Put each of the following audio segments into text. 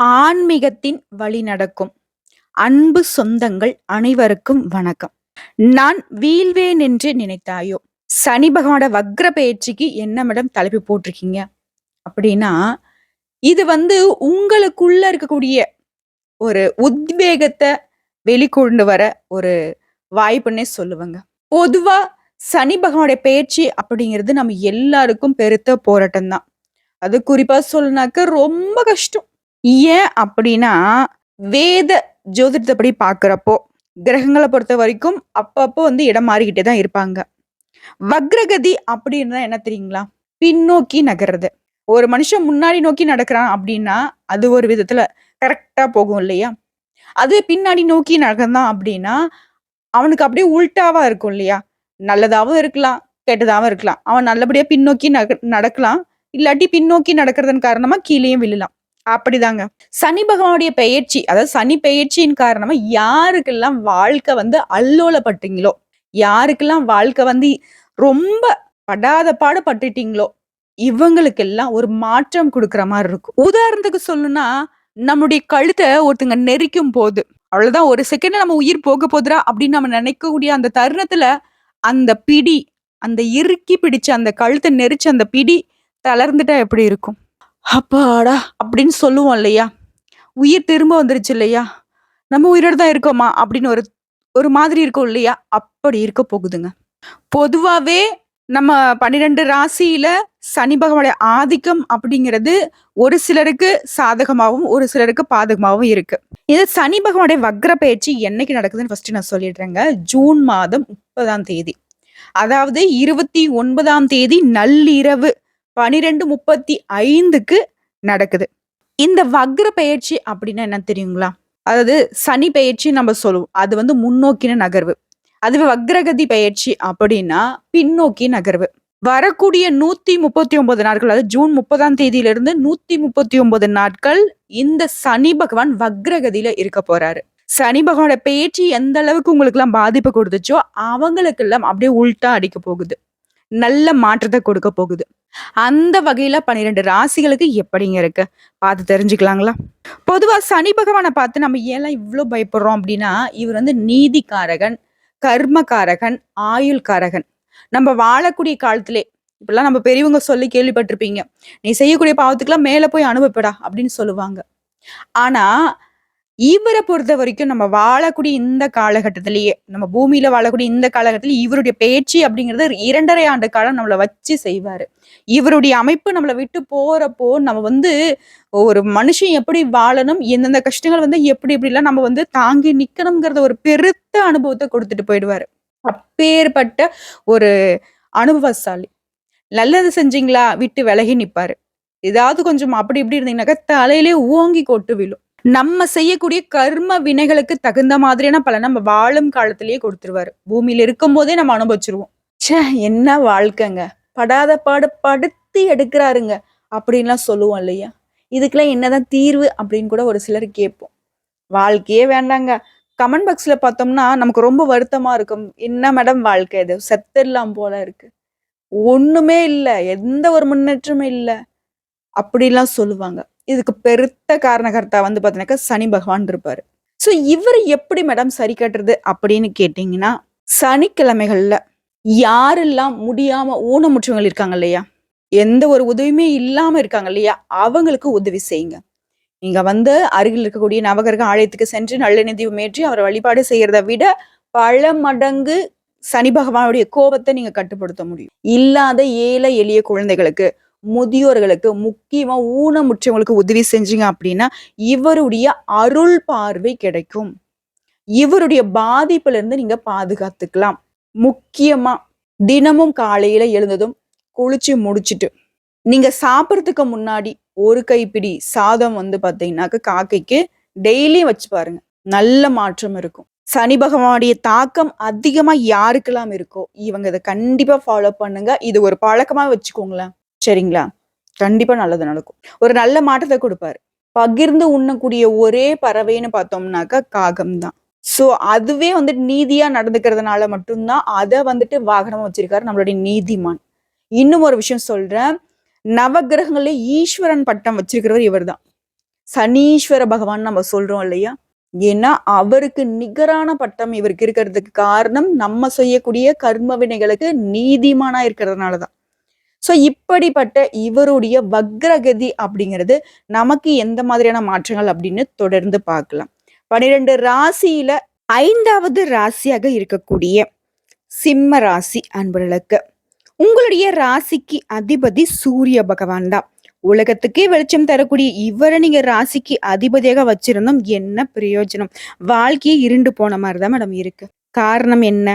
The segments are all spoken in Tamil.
ஆன்மீகத்தின் வழி நடக்கும். அன்பு சொந்தங்கள் அனைவருக்கும் வணக்கம். நான் வீழ்வேன் என்று நினைத்தாயோ? சனி பகவானோட வக்ர பயிற்சிக்கு என்ன மேடம் தலைப்பு போட்டிருக்கீங்க? அப்படின்னா இது வந்து உங்களுக்குள்ள இருக்கக்கூடிய ஒரு உத்வேகத்தை வெளிக்கொண்டு வர ஒரு வாய்ப்புன்னே சொல்லுவாங்க. பொதுவா சனி பகவானுடைய பயிற்சி அப்படிங்கிறது நம்ம எல்லாருக்கும் பெருத்த போராட்டம் தான் அது குறிப்பா சொல்லினாக்க ரொம்ப கஷ்டம். ஏன் அப்படின்னா வேத ஜோதிடத்தைப்படி பார்க்குறப்போ கிரகங்களை பொறுத்த வரைக்கும் அப்பப்போ வந்து இடம் மாறிக்கிட்டே தான் இருப்பாங்க. வக்ரகதி அப்படின்னா என்ன தெரியுங்களா? பின்னோக்கி நகர்றது. ஒரு மனுஷன் முன்னாடி நோக்கி நடக்கிறான் அப்படின்னா அது ஒரு விதத்துல கரெக்டா போகும் இல்லையா? அது பின்னாடி நோக்கி நகர்ந்தான் அப்படின்னா அவனுக்கு அப்படியே உள்டாவா இருக்கும் இல்லையா? நல்லதாகவும் இருக்கலாம் கெட்டதாகவும் இருக்கலாம். அவன் நல்லபடியா பின்னோக்கி நக நடக்கலாம். இல்லாட்டி பின்னோக்கி நடக்கிறதன் காரணமா கீழேயும் விழலாம். அப்படிதாங்க. சனி பகவானுடைய பெயர்ச்சி அதாவது சனி பெயர்ச்சியின் காரணமா யாருக்கெல்லாம் வாழ்க்கை வந்து அல்லோலப்பட்டீங்களோ யாருக்கெல்லாம் வாழ்க்கை வந்து ரொம்ப படாத பாடு பட்டுட்டீங்களோ இவங்களுக்கெல்லாம் ஒரு மாற்றம் கொடுக்குற மாதிரி இருக்கும். உதாரணத்துக்கு சொல்லணும்னா நம்முடைய கழுத்தை ஒருத்தங்க நெரிக்கும் போது அவ்வளவுதான் ஒரு செகண்ட் நம்ம உயிர் போக போதுரா அப்படின்னு நம்ம நினைக்கக்கூடிய அந்த தருணத்துல அந்த பிடி அந்த இறுக்கி பிடிச்ச அந்த கழுத்தை நெரிச்ச அந்த பிடி தளர்ந்துட்டா எப்படி இருக்கும்? அப்பாடா அப்படின்னு சொல்லுவோம் இல்லையா? உயிர் திரும்ப வந்துருச்சு இல்லையா? நம்ம உயிரோட தான் இருக்கோமா? அப்படின்னு ஒரு ஒரு மாதிரி இருக்கும் இல்லையா? அப்படி இருக்க போகுதுங்க. பொதுவாகவே நம்ம பன்னிரெண்டு ராசியில சனி பகவானுடைய ஆதிக்கம் அப்படிங்கிறது ஒரு சிலருக்கு சாதகமாகவும் ஒரு சிலருக்கு பாதகமாகவும் இருக்கு. இது சனி பகவானுடைய வக்ர பயிற்சி என்னைக்கு நடக்குதுன்னு ஃபர்ஸ்ட் நான் சொல்லிடுறேங்க. ஜூன் மாதம் முப்பதாம் தேதி. அதாவது இருபத்தி ஒன்பதாம் தேதி நள்ளிரவு பனிரெண்டு முப்பத்தி ஐந்துக்கு நடக்குது. இந்த வக்ர பயிற்சி அப்படின்னா என்ன தெரியுங்களா? அதாவது சனி பயிற்சி நம்ம சொல்லுவோம். அது வந்து முன்னோக்கின நகர்வு. அதுவே வக்ரகதி பயிற்சி அப்படின்னா பின்னோக்கி நகர்வு. வரக்கூடிய நூத்தி முப்பத்தி ஒன்பது நாட்கள் அதாவது ஜூன் முப்பதாம் தேதியிலிருந்து நூத்தி முப்பத்தி ஒன்பது நாட்கள் இந்த சனி பகவான் வக்ரகதியில இருக்க போறாரு. சனி பகவானோட பேச்சு எந்த அளவுக்கு உங்களுக்கு எல்லாம் பாதிப்பு கொடுத்துச்சோ அவங்களுக்கு எல்லாம் அப்படியே உள்டா அடிக்க போகுது. நல்ல மாற்றத்தை கொடுக்க போகுது. அந்த வகையில பன்னிரெண்டு ராசிகளுக்கு எப்படிங்க இருக்கு? பார்த்து தெரிஞ்சுக்கலாங்களா? பொதுவா சனி பகவானை பார்த்து நம்ம ஏன் இவ்வளோ பயப்படுறோம் அப்படின்னா இவர் வந்து நீதிக்காரகன் கர்மகாரகன் ஆயுள்காரகன். நம்ம வாழக்கூடிய காலத்திலே இப்பெல்லாம் நம்ம பெரியவங்க சொல்லி கேள்விப்பட்டிருப்பீங்க. நீ செய்யக்கூடிய பாவத்துக்கெல்லாம் மேல போய் அனுபவப்படா அப்படின்னு சொல்லுவாங்க. ஆனா இவரை பொறுத்த வரைக்கும் நம்ம வாழக்கூடிய இந்த காலகட்டத்திலேயே நம்ம பூமியில வாழக்கூடிய இந்த காலகட்டத்தில் இவருடைய பேச்சு அப்படிங்கிறது இரண்டரை ஆண்டு காலம் நம்மளை வச்சு செய்வாரு. இவருடைய அமைப்பு நம்மளை விட்டு போறப்போ நம்ம வந்து ஒரு மனுஷன் எப்படி வாழணும் எந்தெந்த கஷ்டங்கள் வந்து எப்படி எப்படிலாம் நம்ம வந்து தாங்கி நிக்கணுங்கிறத ஒரு பெருத்த அனுபவத்தை கொடுத்துட்டு போயிடுவாரு. அப்பேற்பட்ட ஒரு அனுபவசாலி. நல்லது செஞ்சீங்களா? விட்டு விலகி நிப்பாரு. ஏதாவது கொஞ்சம் அப்படி இப்படி இருந்தீங்கன்னாக்கா தலையிலே ஓங்கி கொட்டு விழும். நம்ம செய்யக்கூடிய கர்ம வினைகளுக்கு தகுந்த மாதிரியான பலன் நம்ம வாழும் காலத்திலேயே கொடுத்துருவாரு. பூமியில இருக்கும் போதே நம்ம அனுபவிச்சிருவோம். ச்சே என்ன வாழ்க்கைங்க? படாத பாடு படுத்தி எடுக்கிறாருங்க அப்படின்லாம் சொல்லுவோம் இல்லையா? இதுக்கெல்லாம் என்னதான் தீர்வு அப்படின்னு கூட ஒரு சிலர் கேட்போம். வாழ்க்கையே வேண்டாங்க. கமெண்ட் பாக்ஸ்ல பார்த்தோம்னா நமக்கு ரொம்ப வருத்தமா இருக்கும். என்ன மேடம் வாழ்க்கை இது? செத்துடலாம் போல இருக்கு. ஒண்ணுமே இல்லை. எந்த ஒரு முன்னேற்றமும் இல்லை. அப்படிலாம் சொல்லுவாங்க. இதுக்கு பெருத்த காரணகர்த்தா வந்து பார்த்தீங்கன்னாக்கா சனி பகவான் இருப்பார். ஸோ இவர் எப்படி மேடம் சரி கட்டுறது அப்படின்னு கேட்டிங்கன்னா சனிக்கிழமைகள்ல யாரெல்லாம் முடியாமல் ஊனமுற்றவங்க இருக்காங்க இல்லையா? எந்த ஒரு உதவியுமே இல்லாமல் இருக்காங்க இல்லையா? அவங்களுக்கு உதவி செய்யுங்க. நீங்க வந்து அருகில் இருக்கக்கூடிய நவகரக ஆலயத்துக்கு சென்று நல்லெண்ணெய் மேற்றி அவரை வழிபாடு செய்கிறத விட பல மடங்கு சனி பகவானுடைய கோபத்தை நீங்கள் கட்டுப்படுத்த முடியும். இல்லாத ஏழை எளிய குழந்தைகளுக்கு முதியோர்களுக்கு முக்கியமாக ஊனமுற்றவங்களுக்கு உதவி செஞ்சீங்க அப்படின்னா இவருடைய அருள் பார்வை கிடைக்கும். இவருடைய பாதிப்புல இருந்து நீங்க பாதுகாத்துக்கலாம். முக்கியமா தினமும் காலையில எழுந்ததும் குளிச்சு முடிச்சிட்டு நீங்க சாப்பிட்றதுக்கு முன்னாடி ஒரு கைப்பிடி சாதம் வந்து பார்த்தீங்கன்னாக்க காக்கைக்கு டெய்லியும் வச்சு பாருங்க. நல்ல மாற்றம் இருக்கும். சனி பகவானுடைய தாக்கம் அதிகமா யாருக்கெல்லாம் இருக்கோ இவங்க இதை கண்டிப்பா ஃபாலோ பண்ணுங்க. இது ஒரு பழக்கமா வச்சுக்கோங்களேன். சரிங்களா? கண்டிப்பா நல்லது நடக்கும். ஒரு நல்ல மாற்றத்தை கொடுப்பாரு. பகிர்ந்து உண்ணக்கூடிய ஒரே பறவைன்னு பார்த்தோம்னாக்கா காகம் தான். ஸோ அதுவே வந்துட்டு நீதியா நடந்துக்கிறதுனால மட்டும்தான் அதை வந்துட்டு வாகனமா வச்சிருக்காரு நம்மளுடைய நீதிமான். இன்னும் ஒரு விஷயம் சொல்றேன். நவகிரகங்களே ஈஸ்வரன் பட்டம் வச்சிருக்கிறவர் இவர் தான் சனீஸ்வர பகவான் நம்ம சொல்றோம் இல்லையா? ஏன்னா அவருக்கு நிகரான பட்டம் இவருக்கு இருக்கிறதுக்கு காரணம் நம்ம செய்யக்கூடிய கர்ம வினைகளுக்கு நீதிமானா இருக்கிறதுனாலதான். ஸோ இப்படிப்பட்ட இவருடைய வக்ரகதி அப்படிங்கிறது நமக்கு எந்த மாதிரியான மாற்றங்கள் அப்படின்னு தொடர்ந்து பார்க்கலாம். பனிரெண்டு ராசியில ஐந்தாவது ராசியாக இருக்கக்கூடிய சிம்ம ராசி அன்பர்களுக்கு உங்களுடைய ராசிக்கு அதிபதி சூரிய பகவான் தான். உலகத்துக்கே வெளிச்சம் தரக்கூடிய இவரை நீங்க ராசிக்கு அதிபதியாக வச்சிருந்தோம் என்ன பிரயோஜனம்? வாழ்க்கையே இருண்டு போன மாதிரி தான் மேடம் இருக்கு. காரணம் என்ன?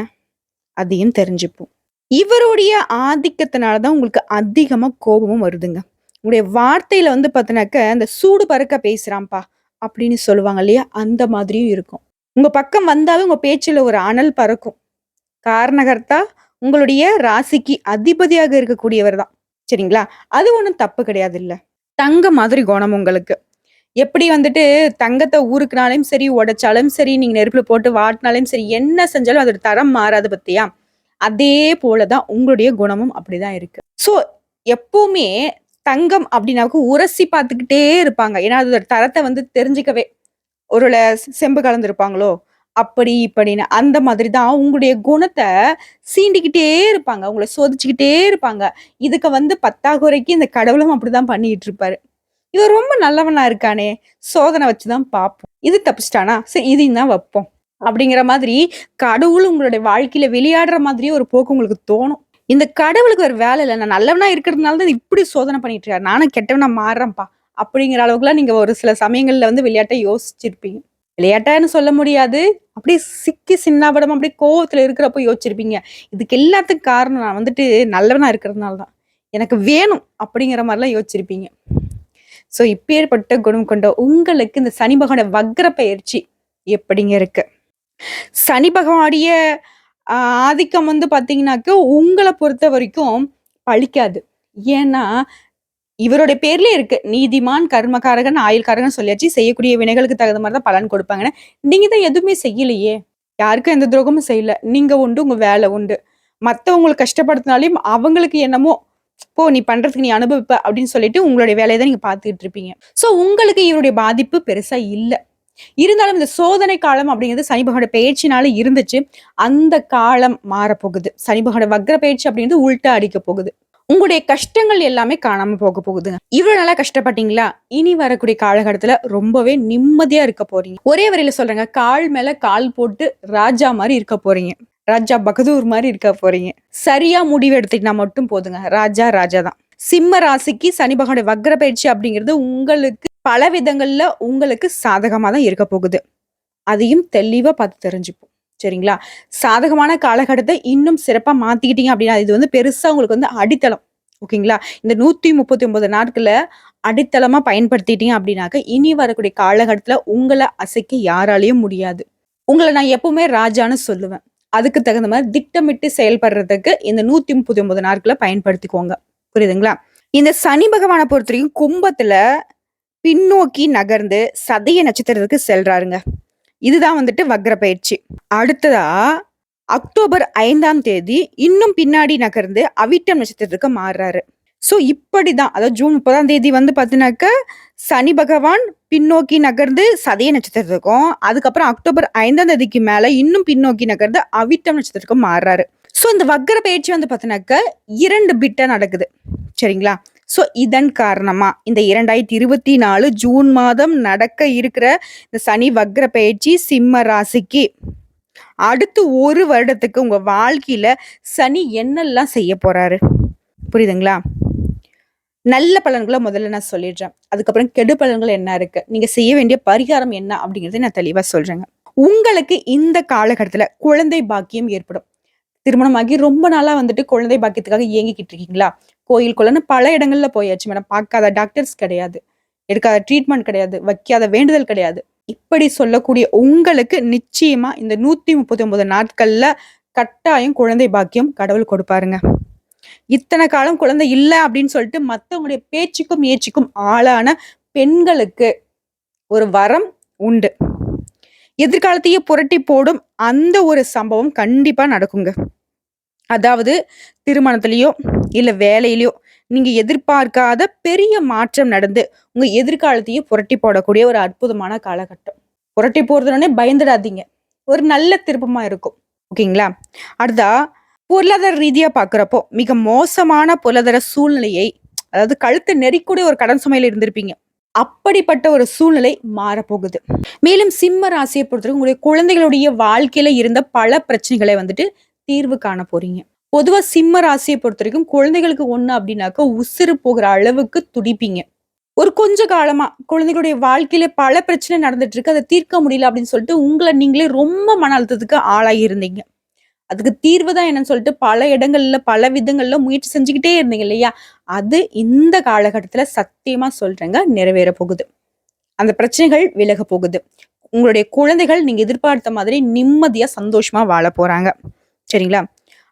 அதையும் தெரிஞ்சுப்போம். இவருடைய ஆதிக்கத்தினால தான் உங்களுக்கு அதிகமாக கோபமும் வருதுங்க. உங்களுடைய வார்த்தையில வந்து பார்த்தினாக்க அந்த சூடு பறக்க பேசுகிறான்ப்பா அப்படின்னு சொல்லுவாங்க இல்லையா? அந்த மாதிரியும் இருக்கும். உங்க பக்கம் வந்தாவே உங்க பேச்சில் ஒரு அனல் பறக்கும். காரணகர்த்தா உங்களுடைய ராசிக்கு அதிபதியாக இருக்கக்கூடியவர் தான். சரிங்களா? அது ஒன்றும் தப்பு கிடையாது இல்லை தங்க மாதிரி குணம் உங்களுக்கு. எப்படி வந்துட்டு தங்கத்தை ஊருக்குனாலும் சரி உடைச்சாலும் சரி நீங்க நெருப்புல போட்டு வாட்டினாலும் சரி என்ன செஞ்சாலும் அதோட தரம் மாறாது பத்தியா? அதே போலதான் உங்களுடைய குணமும் அப்படிதான் இருக்கு. சோ எப்பவுமே தங்கம் அப்படின்னாக்க உரசி பார்த்துக்கிட்டே இருப்பாங்க. ஏன்னா அதோட தரத்தை வந்து தெரிஞ்சுக்கவே ஒரு செம்பு கலந்துருப்பாங்களோ அப்படி இப்படின்னு அந்த மாதிரி தான் உங்களுடைய குணத்தை சீண்டிக்கிட்டே இருப்பாங்க. உங்களை சோதிச்சுக்கிட்டே இருப்பாங்க. இதுக்கு வந்து பத்தாகுறைக்கு இந்த கடவுளும் அப்படிதான் பண்ணிட்டு இருப்பாரு. இவர் ரொம்ப நல்லவனா இருக்கானே சோதனை வச்சுதான் பார்ப்போம். இது தப்பிச்சிட்டானா? சரி இதையும் தான் வைப்போம். அப்படிங்கிற மாதிரி கடவுள் உங்களுடைய வாழ்க்கையில விளையாடுற மாதிரியே ஒரு போக்கு உங்களுக்கு தோணும். இந்த கடவுளுக்கு ஒரு வேலை இல்லை. நான் நல்லவனா இருக்கிறதுனால தான் இப்படி சோதனை பண்ணிட்டு இருக்காரு. நானும் கெட்டவனா மாறுறேன்ப்பா. அப்படிங்கிற அளவுக்குலாம் நீங்க ஒரு சில சமயங்கள்ல வந்து விளையாட்டை யோசிச்சிருப்பீங்க. விளையாட்டான்னு சொல்ல முடியாது. அப்படியே சிக்கி சின்னாபடம் அப்படியே கோவத்துல இருக்கிறப்போ யோசிச்சிருப்பீங்க. இதுக்கு எல்லாத்துக்கும் காரணம் நான் வந்துட்டு நல்லவனா இருக்கிறதுனால தான். எனக்கு வேணும் அப்படிங்கிற மாதிரிலாம் யோசிச்சிருப்பீங்க. ஸோ இப்பேற்பட்ட குணம் கொண்ட உங்களுக்கு இந்த சனி பகவான வக்ர பயிற்சி எப்படிங்க இருக்கு? சனி பகவானுடைய ஆதிக்கம் வந்து பார்த்தீங்கன்னாக்க உங்களை பொறுத்த வரைக்கும் பழிக்காது. ஏன்னா இவருடைய பேர்லயே இருக்கு. நீதிமான் கர்மகாரகன் ஆயுள்காரகன் சொல்லியாச்சு. செய்யக்கூடிய வினைகளுக்கு தகுந்த மாதிரி தான் பலன் கொடுப்பாங்கன்னு. நீங்க தான் எதுவுமே செய்யலையே. யாருக்கும் எந்த துரோகமும் செய்யல. நீங்க உண்டு உங்க வேலை உண்டு. மற்றவங்களுக்கு கஷ்டப்படுத்தினாலையும் அவங்களுக்கு என்னமோ போ நீ பண்றதுக்கு நீ அனுபவிப்ப அப்படின்னு சொல்லிட்டு உங்களுடைய வேலையை தான் நீங்க பார்த்துக்கிட்டு இருப்பீங்க. ஸோ உங்களுக்கு இவருடைய பாதிப்பு பெருசா இல்லை. இருந்தாலும் இந்த சோதனை காலம் அப்படிங்கிறது சனிபகோட பயிற்சினால இருந்துச்சு. அந்த காலம் மாறப்போகுது. சனிபகோட வக்ர பயிற்சி அப்படிங்கிறது உள்ட்டா அடிக்க போகுது. உங்களுடைய கஷ்டங்கள் எல்லாமே காணாம போக போகுதுங்க இவ்வளவு நல்லா கஷ்டப்பட்டீங்களா? இனி வரக்கூடிய காலகட்டத்துல ரொம்பவே நிம்மதியா இருக்க போறீங்க. ஒரே வரையில சொல்றேங்க கால் மேல கால் போட்டு ராஜா மாதிரி இருக்க போறீங்க. ராஜா பகதூர் மாதிரி இருக்க போறீங்க. சரியா முடிவு எடுத்துக்கிட்டா மட்டும் போதுங்க. ராஜா ராஜா தான் சிம்ம ராசிக்கு சனி பகவானுடைய வக்ர பயிற்சி அப்படிங்கிறது உங்களுக்கு பல விதங்கள்ல உங்களுக்கு சாதகமாக தான் இருக்க போகுது. அதையும் தெளிவாக பார்த்து தெரிஞ்சுப்போம். சரிங்களா? சாதகமான காலகட்டத்தை இன்னும் சிறப்பாக மாத்திக்கிட்டீங்க அப்படின்னா இது வந்து பெருசாக உங்களுக்கு வந்து அடித்தளம். ஓகேங்களா? இந்த நூற்றி முப்பத்தி ஒன்பது நாட்களில் அடித்தளமா பயன்படுத்திட்டீங்க அப்படின்னாக்க இனி வரக்கூடிய காலகட்டத்தில் உங்களை அசைக்க யாராலையும் முடியாது. உங்களை நான் எப்பவுமே ராஜான்னு சொல்லுவேன். அதுக்கு தகுந்த மாதிரி திட்டமிட்டு செயல்படுறதுக்கு இந்த நூற்றி முப்பத்தி ஒன்பது நாட்களை பயன்படுத்திக்கோங்க. புரியுதுங்களா? இந்த சனி பகவானை பொறுத்த வரைக்கும் கும்பத்துல பின்னோக்கி நகர்ந்து சதய நட்சத்திரத்துக்கு செல்றாருங்க. இதுதான் வந்துட்டு வக்ர பயிற்சி. அடுத்ததா அக்டோபர் ஐந்தாம் தேதி இன்னும் பின்னாடி நகர்ந்து அவிட்டம் நட்சத்திரத்துக்கு மாறுறாரு. ஸோ இப்படிதான் அதாவது ஜூன் முப்பதாம் தேதி வந்து பார்த்தீங்கன்னாக்க சனி பகவான் பின்னோக்கி நகர்ந்து சதய நட்சத்திரத்துக்கும் அதுக்கப்புறம் அக்டோபர் ஐந்தாம் தேதிக்கு மேல இன்னும் பின்னோக்கி நகர்ந்து அவிட்டம் நட்சத்திரத்துக்கும் மாறுறாரு. ஸோ இந்த வக்கர பயிற்சி வந்து பார்த்தீங்கன்னாக்க இரண்டு பிட்டாக நடக்குது. சரிங்களா? ஸோ இதன் காரணமா இந்த இரண்டாயிரத்தி இருபத்தி நாலு ஜூன் மாதம் நடக்க இருக்கிற இந்த சனி வக்ர பயிற்சி சிம்ம ராசிக்கு அடுத்து ஒரு வருடத்துக்கு உங்க வாழ்க்கையில சனி என்னெல்லாம் செய்ய போறாரு? புரியுதுங்களா? நல்ல பலன்களை முதல்ல நான் சொல்லிடுறேன். அதுக்கப்புறம் கெடு பலன்கள் என்ன இருக்கு? நீங்க செய்ய வேண்டிய பரிகாரம் என்ன அப்படிங்கிறத நான் தெளிவா சொல்றேங்க. உங்களுக்கு இந்த காலகட்டத்தில் குழந்தை பாக்கியம் ஏற்படும். திருமணமாகி ரொம்ப நாளா வந்துட்டு குழந்தை பாக்கியத்துக்காக இயங்கிக்கிட்டு இருக்கீங்களா? கோயில் கொள்ளன்னு பல இடங்கள்ல போயாச்சு மேடம் பார்க்காத டாக்டர்ஸ் கிடையாது. எடுக்காத ட்ரீட்மெண்ட் கிடையாது. வைக்காத வேண்டுதல் கிடையாது. இப்படி சொல்லக்கூடிய உங்களுக்கு நிச்சயமா இந்த நூத்தி முப்பத்தி ஒன்பது நாட்கள்ல கட்டாயம் குழந்தை பாக்கியம் கடவுள் கொடுப்பாருங்க. இத்தனை காலம் குழந்தை இல்லை அப்படின்னு சொல்லிட்டு மற்றவங்களுடைய பேச்சுக்கும் ஏச்சுக்கும் ஆளான பெண்களுக்கு ஒரு வரம் உண்டு. எதிர்காலத்தையே புரட்டி போடும் அந்த ஒரு சம்பவம் கண்டிப்பா நடக்குங்க. அதாவது திருமணத்திலையோ இல்ல வேலையிலயோ நீங்க எதிர்பார்க்காத பெரிய மாற்றம் நடந்து உங்க எதிர்காலத்தையே புரட்டி போடக்கூடிய ஒரு அற்புதமான காலகட்டம். புரட்டி போறதுனே பயந்துடாதீங்க. ஒரு நல்ல திருப்பமா இருக்கும். ஓகேங்களா? அடுத்தா பொருளாதார ரீதியா பார்க்குறப்போ மிக மோசமான பொருளாதார சூழ்நிலையை அதாவது கழுத்தை நெறிக்கூடிய ஒரு கடன் சுமையில இருந்திருப்பீங்க. அப்படிப்பட்ட ஒரு சூழ்நிலை மாறப்போகுது. மேலும் சிம்ம ராசியை பொறுத்தவரைக்கும் உங்களுடைய குழந்தைகளுடைய வாழ்க்கையில இருந்த பல பிரச்சனைகளை வந்துட்டு தீர்வு காண போறீங்க. பொதுவா சிம்ம ராசியை பொறுத்த வரைக்கும் குழந்தைகளுக்கு ஒண்ணு அப்படின்னாக்க உசுறு போகிற அளவுக்கு துடிப்பீங்க. ஒரு கொஞ்ச காலமா குழந்தைகளுடைய வாழ்க்கையில பல பிரச்சனை நடந்துட்டு இருக்கு. அதை தீர்க்க முடியல அப்படின்னு சொல்லிட்டு உங்களை நீங்களே ரொம்ப மன அழுத்தத்துக்கு ஆளாகி இருந்தீங்க. அதுக்கு தீர்வு தான் என்னன்னு சொல்லிட்டு பல இடங்கள்ல பல விதங்கள்ல முயற்சி செஞ்சுக்கிட்டே இருந்தீங்க இல்லையா? அது இந்த காலகட்டத்துல சத்தியமா சொல்றேங்க நிறைவேற போகுது. அந்த பிரச்சனைகள் விலக போகுது. உங்களுடைய குழந்தைகள் நீங்க எதிர்பார்த்த மாதிரி நிம்மதியா சந்தோஷமா வாழ போறாங்க. சரிங்களா?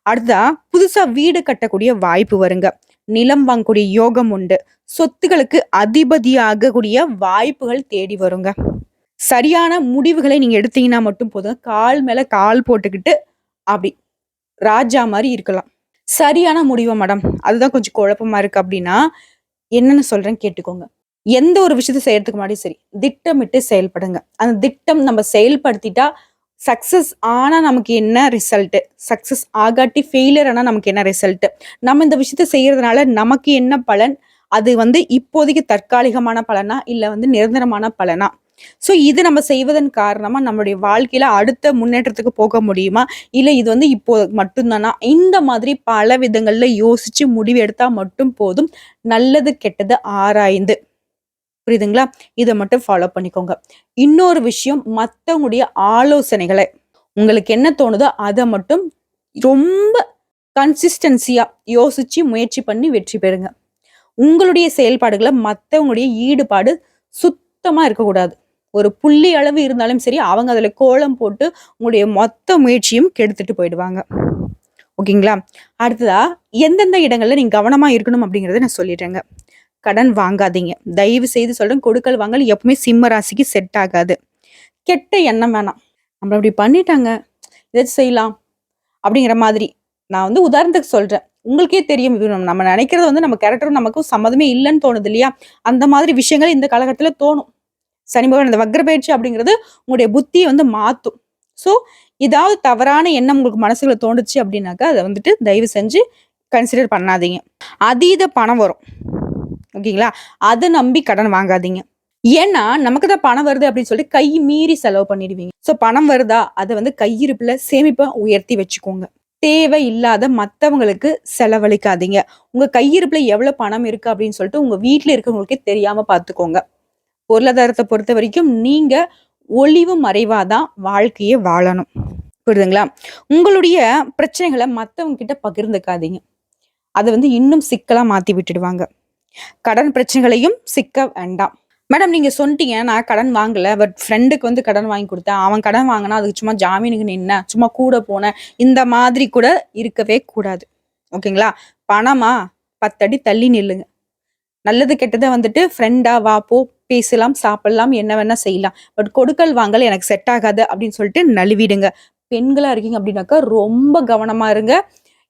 அடுத்தா புதுசா வீடு கட்டக்கூடிய வாய்ப்பு வருங்க. நிலம் வாங்கக்கூடிய யோகம் உண்டு. சொத்துகளுக்கு அதிபதியாகக்கூடிய வாய்ப்புகள் தேடி வருங்க. சரியான முடிவுகளை நீங்க எடுத்தீங்கன்னா மட்டும் போதும். கால் மேல கால் போட்டுக்கிட்டு அப்படி ராஜா மாதிரி இருக்கலாம். சரியான முடிவு மேடம். அதுதான் கொஞ்சம் குழப்பமா இருக்கு அப்படின்னா என்னன்னு சொல்றேன் கேட்டுக்கோங்க. எந்த ஒரு விஷயத்த செய்யறதுக்கு முன்னாடி சரி திட்டமிட்டு செயல்படுங்க. அந்த திட்டம் நம்ம செயல்படுத்திட்டா சக்ஸஸ் ஆனால் நமக்கு என்ன ரிசல்ட்டு சக்ஸஸ் ஆகாட்டி ஃபெயிலியர் ஆனால் நமக்கு என்ன ரிசல்ட்டு நம்ம இந்த விஷயத்த செய்கிறதுனால நமக்கு என்ன பலன்? அது வந்து இப்போதைக்கு தற்காலிகமான பலனா இல்லை வந்து நிரந்தரமான பலனா? ஸோ இது நம்ம செய்வதன் காரணமாக நம்மளுடைய வாழ்க்கையில் அடுத்த முன்னேற்றத்துக்கு போக முடியுமா? இல்லை இது வந்து இப்போ மட்டும்தானா? இந்த மாதிரி பல விதங்களில் யோசித்து முடிவு எடுத்தால் மட்டும் போதும் நல்லது கெட்டது ஆராய்ந்து. புரியுதுங்களா? இதை மட்டும் ஃபாலோ பண்ணிக்கோங்க. இன்னொரு விஷயம் மற்றவங்களுடைய ஆலோசனைகளை. உங்களுக்கு என்ன தோணுதோ அதை மட்டும் ரொம்ப கன்சிஸ்டன்சியா யோசிச்சு முயற்சி பண்ணி வெற்றி பெறுங்க. உங்களுடைய செயல்பாடுகளை மற்றவங்களுடைய ஈடுபாடு சுத்தமா இருக்கக்கூடாது. ஒரு புள்ளி அளவு இருந்தாலும் சரி அவங்க அதில் கோலம் போட்டு உங்களுடைய மொத்த முயற்சியும் கெடுத்துட்டு போயிடுவாங்க. ஓகேங்களா? அடுத்ததா எந்தெந்த இடங்கள்ல நீங்க கவனமா இருக்கணும் அப்படிங்கறத நான் சொல்லிடுறேங்க. கடன் வாங்காதீங்க. தயவு செய்து சொல்றேன் கொடுக்கல் வாங்கல் எப்பவுமே சிம்ம ராசிக்கு செட் ஆகாது. கெட்ட எண்ணம் வேணாம். நம்மள அப்படி பண்ணிட்டாங்க ஏதாச்சும் செய்யலாம்? அப்படிங்கிற மாதிரி. நான் வந்து உதாரணத்துக்கு சொல்றேன். உங்களுக்கே தெரியும் நம்ம- நினைக்கிறது வந்து நம்ம கேரக்டரும் நமக்கும் சம்மதமே இல்லைன்னு தோணுது இல்லையா? அந்த மாதிரி விஷயங்கள் இந்த காலகட்டத்தில் தோணும். சனி பகவான் இந்த வக்ர பயிற்சி அப்படிங்கிறது உங்களுடைய புத்தியை வந்து மாற்றும் ஸோ ஏதாவது தவறான எண்ணம் உங்களுக்கு மனசுல தோணுச்சு அப்படின்னாக்கா அதை வந்துட்டு தயவு செஞ்சு கன்சிடர் பண்ணாதீங்க. அதீத பணம் வரும். ஓகேங்களா? அதை நம்பி கடன் வாங்காதீங்க. ஏன்னா நமக்கு தான் பணம் வருது அப்படின்னு சொல்லிட்டு கை மீறி செலவு பண்ணிடுவீங்க. ஸோ பணம் வருதா? அதை வந்து கையிருப்பில் சேமிப்பை உயர்த்தி வச்சுக்கோங்க. தேவை இல்லாத மற்றவங்களுக்கு செலவழிக்காதீங்க. உங்க கையிருப்புல எவ்வளவு பணம் இருக்கு அப்படின்னு சொல்லிட்டு உங்க வீட்டில் இருக்கவங்களுக்கே தெரியாம பார்த்துக்கோங்க. பொருளாதாரத்தை பொறுத்த வரைக்கும் நீங்க ஒளிவு மறைவாதான் வாழ்க்கையை வாழணும். புரியுதுங்களா? உங்களுடைய பிரச்சனைகளை மற்றவங்க கிட்ட பகிர்ந்துக்காதீங்க. அதை வந்து இன்னும் சிக்கலா மாத்தி விட்டுடுவாங்க. கடன் பிரச்சனைகளையும் சிக்க வேண்டாம். மேடம் நீங்க சொன்னீங்க நான் கடன் வாங்கல பட் ஃப்ரெண்டுக்கு வந்து கடன் வாங்கி கொடுத்தேன். அவன் கடன் வாங்கினா அதுக்கு சும்மா ஜாமீனுக்கு நின்ன சும்மா கூட போனேன். இந்த மாதிரி கூட இருக்கவே கூடாது. ஓகேங்களா? பணமா? பத்தடி தள்ளி நில்லுங்க. நல்லது கெட்டதை வந்துட்டு ஃப்ரெண்டா வா போ பேசலாம் சாப்பிடலாம் என்ன வேணா செய்யலாம். பட் கொடுக்கல் வாங்கல் எனக்கு செட் ஆகாது அப்படின்னு சொல்லிட்டு நழுவிடுங்க. பெண்களா இருக்கீங்க அப்படின்னாக்கா ரொம்ப கவனமா இருங்க.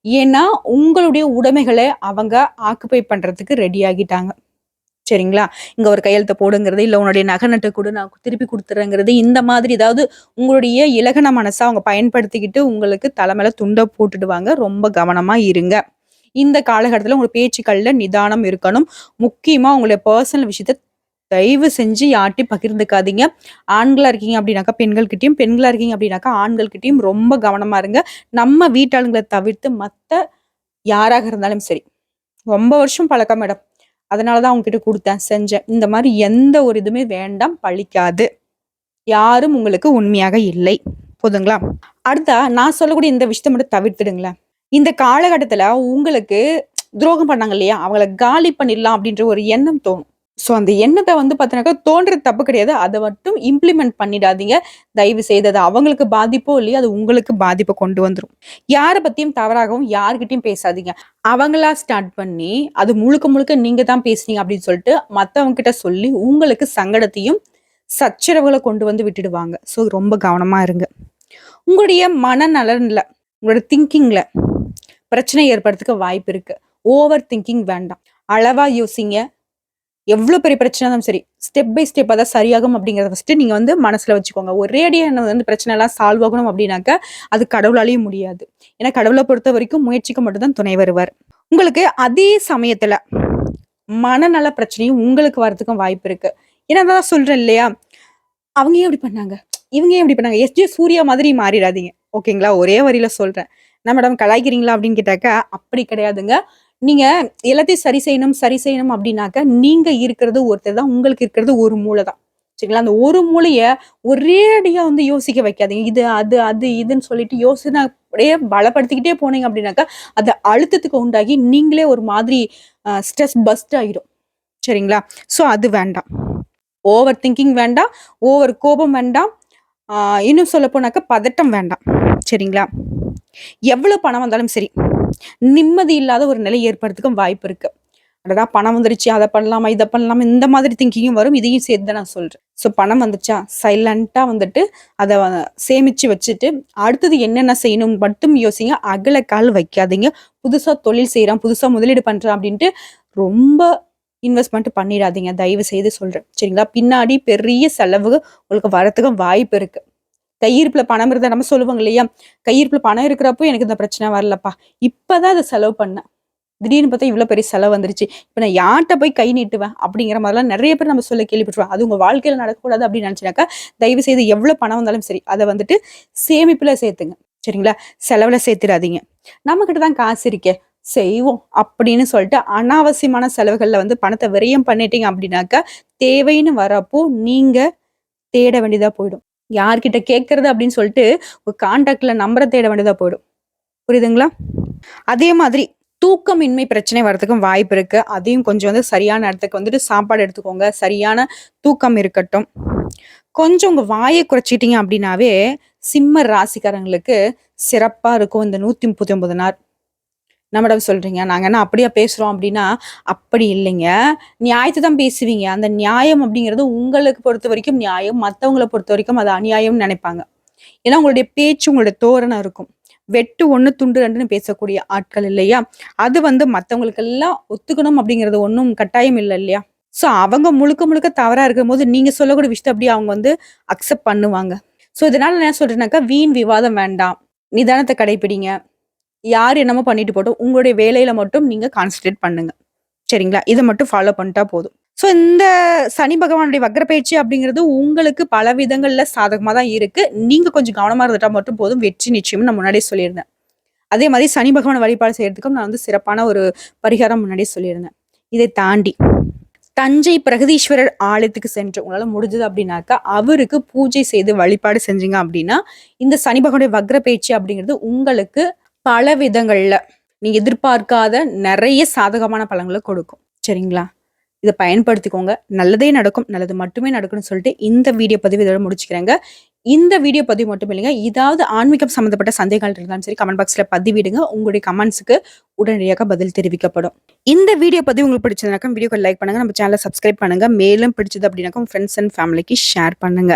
ஏன்னா உங்களுடைய உடைமைகளை அவங்க ஆக்குப்பை பண்ணுறதுக்கு ரெடி ஆகிட்டாங்க. சரிங்களா? இங்கே ஒரு கையெழுத்தை போடுங்கிறது இல்லை உன்னுடைய நகை நட்டை கூட நான் திருப்பி கொடுத்துறேங்கிறது இந்த மாதிரி ஏதாவது உங்களுடைய இலகன மனசை அவங்க பயன்படுத்திக்கிட்டு உங்களுக்கு தலைமையில துண்டை போட்டுடுவாங்க. ரொம்ப கவனமாக இருங்க. இந்த காலகட்டத்தில் உங்கள் பேச்சுக்களில் நிதானம் இருக்கணும். முக்கியமாக உங்களுடைய பர்சனல் விஷயத்த தயவு செஞ்சு யார்ட்டையும் பகிர்ந்துக்காதீங்க. ஆண்களாக இருக்கீங்க அப்படின்னாக்கா பெண்கள்கிட்டையும் பெண்களாக இருக்கீங்க அப்படின்னாக்கா ஆண்கள்கிட்டையும் ரொம்ப கவனமாக இருங்க. நம்ம வீட்டாளுங்களை தவிர்த்து மற்ற யாராக இருந்தாலும் சரி. ரொம்ப வருஷம் பழக்கம் மேடம். அதனால தான் அவங்ககிட்ட கொடுத்தேன் செஞ்சேன். இந்த மாதிரி எந்த ஒரு இதுவுமே வேண்டாம் பழிக்காது. யாரும் உங்களுக்கு உண்மையாக இல்லை. போதுங்களா? அடுத்தா நான் சொல்லக்கூடிய இந்த விஷயத்த மட்டும் தவிர்த்துடுங்களேன். இந்த காலகட்டத்தில் உங்களுக்கு துரோகம் பண்ணாங்க இல்லையா? அவங்கள காலி பண்ணிடலாம் அப்படின்ற ஒரு எண்ணம் தோணும். ஸோ அந்த எண்ணத்தை வந்து பார்த்தீங்கன்னாக்கா தோன்றது தப்பு கிடையாது. அதை மட்டும் இம்ப்ளிமெண்ட் பண்ணிடாதீங்க. தயவு செய்து அது அவங்களுக்கு பாதிப்போ இல்லையோ அது உங்களுக்கு பாதிப்பை கொண்டு வந்துடும் யாரை பற்றியும் தவறாகவும் யார்கிட்டயும் பேசாதீங்க. அவங்களா ஸ்டார்ட் பண்ணி அது முழுக்க முழுக்க நீங்கள் தான் பேசுனீங்க அப்படின்னு சொல்லிட்டு மற்றவங்க கிட்ட சொல்லி உங்களுக்கு சங்கடத்தையும் சச்சரவுகளை கொண்டு வந்து விட்டுடுவாங்க. ஸோ ரொம்ப கவனமாக இருங்க. உங்களுடைய மனநலனில் உங்களோட திங்கிங்கில் பிரச்சனை ஏற்படுறதுக்கு வாய்ப்பு இருக்குது ஓவர் திங்கிங் வேண்டாம். அளவாக யோசிங்க. எவ்வளோ பெரிய பிரச்சனை இருந்தாலும் சரி ஸ்டெப் பை ஸ்டெப் அதான் சரியாகும் அப்படிங்கிறத ஃபஸ்ட்டு நீங்கள் வந்து மனசில் வச்சுக்கோங்க. ஒரேடியாக என்ன வந்து பிரச்சனைலாம் சால்வ் ஆகணும் அப்படின்னாக்கா அது கடவுளாலேயும் முடியாது. ஏன்னா கடவுளை பொறுத்த வரைக்கும் முயற்சிக்கு மட்டும்தான் துணை வருவார். உங்களுக்கு அதே சமயத்தில் மனநல பிரச்சனையும் உங்களுக்கு வரதுக்கும் வாய்ப்பு இருக்கு. ஏன்னா தான் சொல்றேன் இல்லையா? அவங்க ஏன் இப்படி பண்ணாங்க? இவங்க ஏன் இப்படி பண்ணாங்க? எஸ்ஜே சூர்யா மாதிரி மாறிடாதீங்க. ஓகேங்களா? ஒரே வரியில சொல்றேன். என்ன மேடம் கலாய்க்கிறீங்களா அப்படின்னு கேட்டாக்கா அப்படி கிடையாதுங்க. நீங்க எல்லாத்தையும் சரி செய்யணும் சரி செய்யணும் அப்படின்னாக்க நீங்க இருக்கிறது ஒருத்தர் தான் உங்களுக்கு இருக்கிறது ஒரு மூளை தான். சரிங்களா? அந்த ஒரு மூளைய ஒரே அடியா வந்து யோசிக்க வைக்காதீங்க. இது அது அது இதுன்னு சொல்லிட்டு யோசனை அப்படியே பலப்படுத்திக்கிட்டே போனீங்க அப்படின்னாக்கா அது அழுத்தத்துக்கு உண்டாகி நீங்களே ஒரு மாதிரி ஸ்ட்ரெஸ் பஸ்ட் ஆயிடும் சரிங்களா? ஸோ அது வேண்டாம். ஓவர் திங்கிங் வேண்டாம் ஓவர் கோபம் வேண்டாம் இன்னும் சொல்ல போனாக்கா பதட்டம் வேண்டாம். சரிங்களா? எவ்வளவு பணம் வந்தாலும் சரி. நிம்மதி இல்லாத ஒரு நிலை ஏற்படுறதுக்கும் வாய்ப்பு இருக்கு. அடடா பணம் வந்துருச்சு அதை பண்ணலாமா இதை பண்ணலாமா இந்த மாதிரி திங்கிங்கும் வரும். இதையும் சேர்த்து நான் சொல்றேன். ஸோ பணம் வந்துச்சா? சைலண்டா வந்துட்டு அதை சேமிச்சு வச்சுட்டு அடுத்தது என்னென்ன செய்யணும் மட்டும் யோசிங்க. அகல கால் வைக்காதீங்க. புதுசா தொழில் செய்யறான் புதுசா முதலீடு பண்றான் அப்படின்ட்டு ரொம்ப இன்வெஸ்ட்மெண்ட் பண்ணிடாதீங்க. தயவு செய்து சொல்றேன். சரிங்களா? பின்னாடி பெரிய செலவு உங்களுக்கு வரத்துக்கும் வாய்ப்பு இருக்கு. கையிருப்புல பணம் இருந்தா நம்ம சொல்லுவாங்க இல்லையா? கையிருப்புல பணம் இருக்கிறப்போ எனக்கு இந்த பிரச்சனை வரலப்பா. இப்பதான் அதை செலவு பண்ணேன். திடீர்னு பார்த்தா இவ்வளவு பெரிய செலவு வந்துருச்சு. இப்ப நான் யார்கிட்ட போய் கை நீட்டுவேன்? அப்படிங்கிற மாதிரிலாம் நிறைய பேர் நம்ம சொல்ல கேள்விப்பட்டுருவோம் அது உங்க வாழ்க்கையில நடக்கக்கூடாது அப்படின்னு நினைச்சினாக்கா தயவு செய்து எவ்வளவு பணம் வந்தாலும் சரி அதை வந்துட்டு சேமிப்புல சேர்த்துங்க. சரிங்களா? செலவுல சேர்த்துடாதீங்க. நம்ம தான் காசு இருக்கே செய்வோம் அப்படின்னு சொல்லிட்டு அனாவசியமான செலவுகளில் வந்து பணத்தை விரயம் பண்ணிட்டீங்க அப்படின்னாக்கா தேவைன்னு வரப்போ நீங்க தேட வேண்டியதா போயிடும். யார்கிட்ட கேட்கறது அப்படின்னு சொல்லிட்டு ஒரு கான்டாக்டில் நம்பரை தேட வேண்டியதாக போயிடும். புரியுதுங்களா? அதே மாதிரி தூக்கமின்மை பிரச்சனை வரதுக்கும் வாய்ப்பு இருக்கு. அதையும் கொஞ்சம் வந்து சரியான இடத்துக்கு வந்துட்டு சாப்பாடு எடுத்துக்கோங்க. சரியான தூக்கம் இருக்கட்டும். கொஞ்சம் உங்க வாயை குறைச்சிட்டீங்க அப்படின்னாவே சிம்ம ராசிக்காரங்களுக்கு சிறப்பா இருக்கும் இந்த நூத்தி முப்பத்தி ஒன்பது நாள். என்ன மேடம் சொல்கிறீங்க நாங்கள் என்ன அப்படியா பேசுகிறோம் அப்படின்னா அப்படி இல்லைங்க. நியாயத்தை தான் பேசுவீங்க. அந்த நியாயம் அப்படிங்கிறது உங்களுக்கு பொறுத்த வரைக்கும் நியாயம். மற்றவங்களை பொறுத்த வரைக்கும் அது அநியாயம்னு நினைப்பாங்க. ஏன்னா உங்களுடைய பேச்சு உங்களுடைய தோரணம் இருக்கும். வெட்டு ஒன்று துண்டு ரெண்டுன்னு பேசக்கூடிய ஆட்கள் இல்லையா? அது வந்து மற்றவங்களுக்கெல்லாம் ஒத்துக்கணும் அப்படிங்கிறது ஒன்றும் கட்டாயம் இல்லை இல்லையா? ஸோ அவங்க முழுக்க முழுக்க தவறாக இருக்கும் போது நீங்க சொல்லக்கூடிய விஷயத்தை அப்படியே அவங்க வந்து அக்செப்ட் பண்ணுவாங்க. ஸோ இதனால நான் என்ன சொல்றேன்னாக்கா வீண் விவாதம் வேண்டாம். நிதானத்தை கடைபிடிங்க யார் என்னமோ பண்ணிட்டு போட்டோம் உங்களுடைய வேலையில மட்டும் நீங்க கான்சன்ட்ரேட் பண்ணுங்க. சரிங்களா? இதை மட்டும் ஃபாலோ பண்ணிட்டா போதும். ஸோ இந்த சனி பகவானுடைய வக்ரப்பயிற்சி அப்படிங்கிறது உங்களுக்கு பல விதங்கள்ல சாதகமாக தான் இருக்கு. நீங்க கொஞ்சம் கவனமா இருந்துட்டா மட்டும் போதும். வெற்றி நிச்சயம் நான் முன்னாடியே சொல்லியிருந்தேன். அதே மாதிரி சனி பகவான் வழிபாடு செய்யறதுக்கும் நான் வந்து சிறப்பான ஒரு பரிகாரம் முன்னாடியே சொல்லியிருந்தேன். இதை தாண்டி தஞ்சை பிரகதீஸ்வரர் ஆலயத்துக்கு சென்று உங்களால் முடிஞ்சது அப்படின்னாக்கா அவருக்கு பூஜை செய்து வழிபாடு செஞ்சீங்க அப்படின்னா இந்த சனி பகவானுடைய வக்ர பயிற்சி அப்படிங்கிறது உங்களுக்கு பல விதங்களில் நீங்கள் எதிர்பார்க்காத நிறைய சாதகமான பலன்களை கொடுக்கும். சரிங்களா? இதை பயன்படுத்திக்கோங்க. நல்லதே நடக்கும். நல்லது மட்டுமே நடக்கும்னு சொல்லிட்டு இந்த வீடியோ பதிவு இதோட முடிச்சுக்கிறேங்க. இந்த வீடியோ பதிவு மட்டும் இல்லைங்க. ஏதாவது ஆன்மீகம் சம்மந்தப்பட்ட சந்தேகங்கள் இருந்தாலும் சரி கமெண்ட் பாக்ஸில் பதிவிடுங்க. உங்களுடைய கமெண்ட்ஸுக்கு உடனடியாக பதில் தெரிவிக்கப்படும். இந்த வீடியோ பதிவு உங்களுக்கு பிடிச்சதுனாக்கா வீடியோக்கு லைக் பண்ணுங்க. நம்ம சேனலை சப்ஸ்கிரைப் பண்ணுங்க. மேலும் பிடிச்சது அப்படின்னாக்கா ஃப்ரெண்ட்ஸ் அண்ட் ஃபேமிலிக்கு ஷேர் பண்ணுங்க.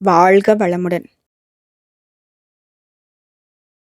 வாழ்க வளமுடன்.